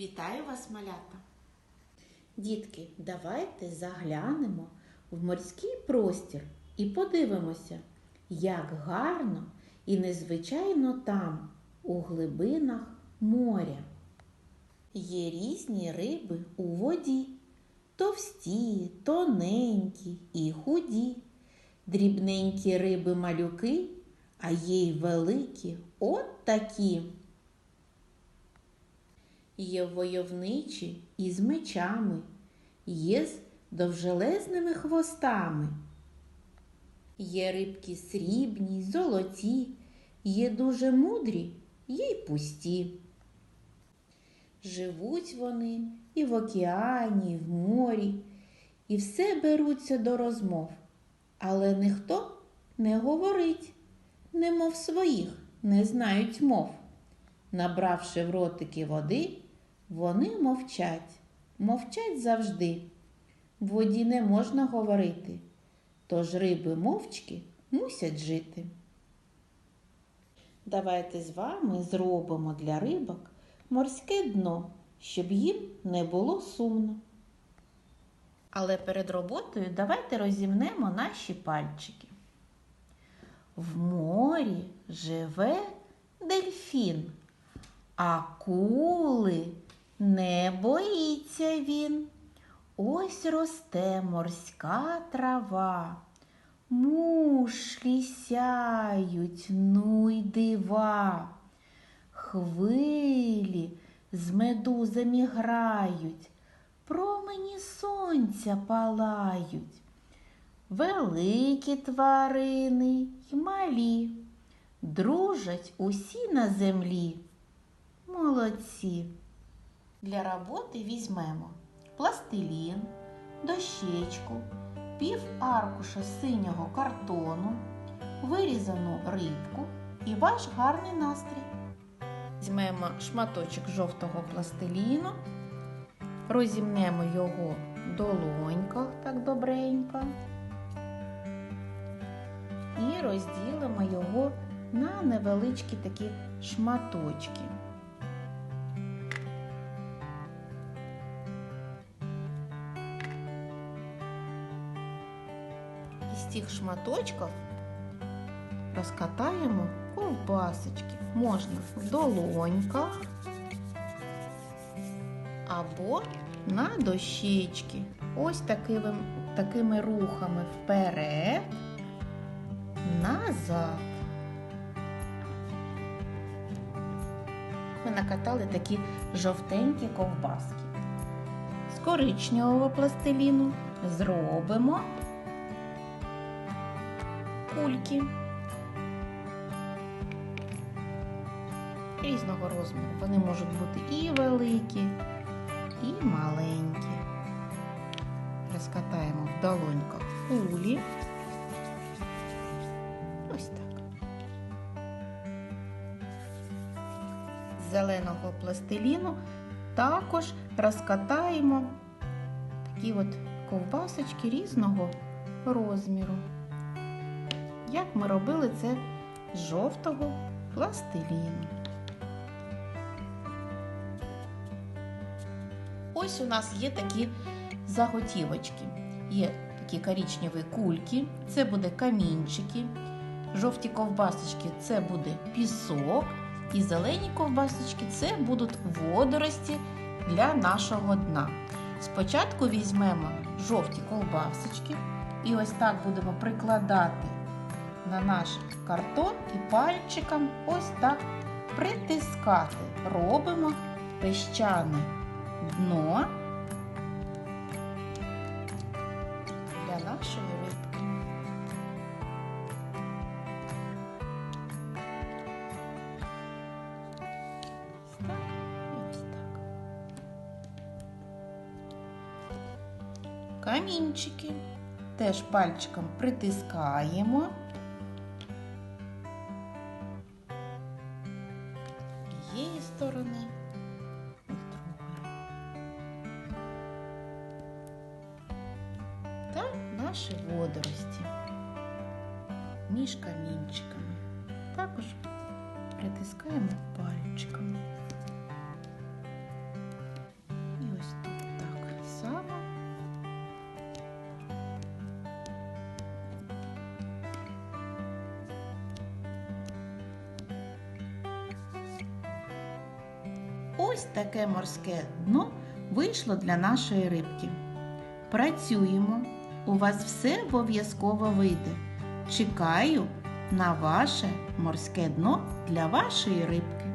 Вітаю вас, малята! Дітки, давайте заглянемо в морський простір і подивимося, як гарно і незвичайно там, у глибинах моря. Є різні риби у воді, товсті, тоненькі і худі, дрібненькі риби малюки, а є й великі от такі. Є войовничі із мечами, є з довжелезними хвостами. Є рибки срібні, золоті, є дуже мудрі, є й пусті. Живуть вони і в океані, і в морі, і все беруться до розмов, але ніхто не говорить, немов своїх, не знають мов. Набравши в ротики води, вони мовчать, мовчать завжди. В воді не можна говорити, тож риби мовчки мусять жити. Давайте з вами зробимо для рибок морське дно, щоб їм не було сумно. Але перед роботою давайте розімнемо наші пальчики. В морі живе дельфін. Акули не боїться він. Ось росте морська трава. Мушки сяють, ну й дива. Хвилі з медузами грають, промені сонця палають. Великі тварини й малі, дружать усі на землі. Молодці. Для роботи візьмемо пластилін, дощечку, пів аркуша синього картону, вирізану рибку і ваш гарний настрій. Візьмемо шматочок жовтого пластиліну, розімнемо його в долоньках так добренько і розділимо його на невеличкі такі шматочки. Із цих шматочків розкатаємо ковбасочки. Можна в долоньках або на дощечки. Ось такими, такими рухами вперед, назад. Ми накатали такі жовтенькі ковбаски. З коричневого пластиліну зробимо кульки різного розміру. Вони можуть бути і великі, і маленькі. Розкатаємо в долоньках кулі. Ось так. З зеленого пластиліну також розкатаємо такі от ковбасочки різного розміру як ми робили це з жовтого пластиліну. Ось у нас є такі заготівочки. Є такі коричневі кульки, це буде камінчики, жовті ковбасочки це буде пісок, і зелені ковбасочки це будуть водорості для нашого дна. Спочатку візьмемо жовті ковбасочки і ось так будемо прикладати на наш картон і пальчиком ось так притискати. Робимо пещане дно для нашої рибки. Камінчики теж пальчиком притискаємо. Сторони і з другої. Та наші водорості між камінчиками. Також притискаємо пальчиками. Ось таке морське дно вийшло для нашої рибки. Працюємо, у вас все обов'язково вийде. Чекаю на ваше морське дно для вашої рибки.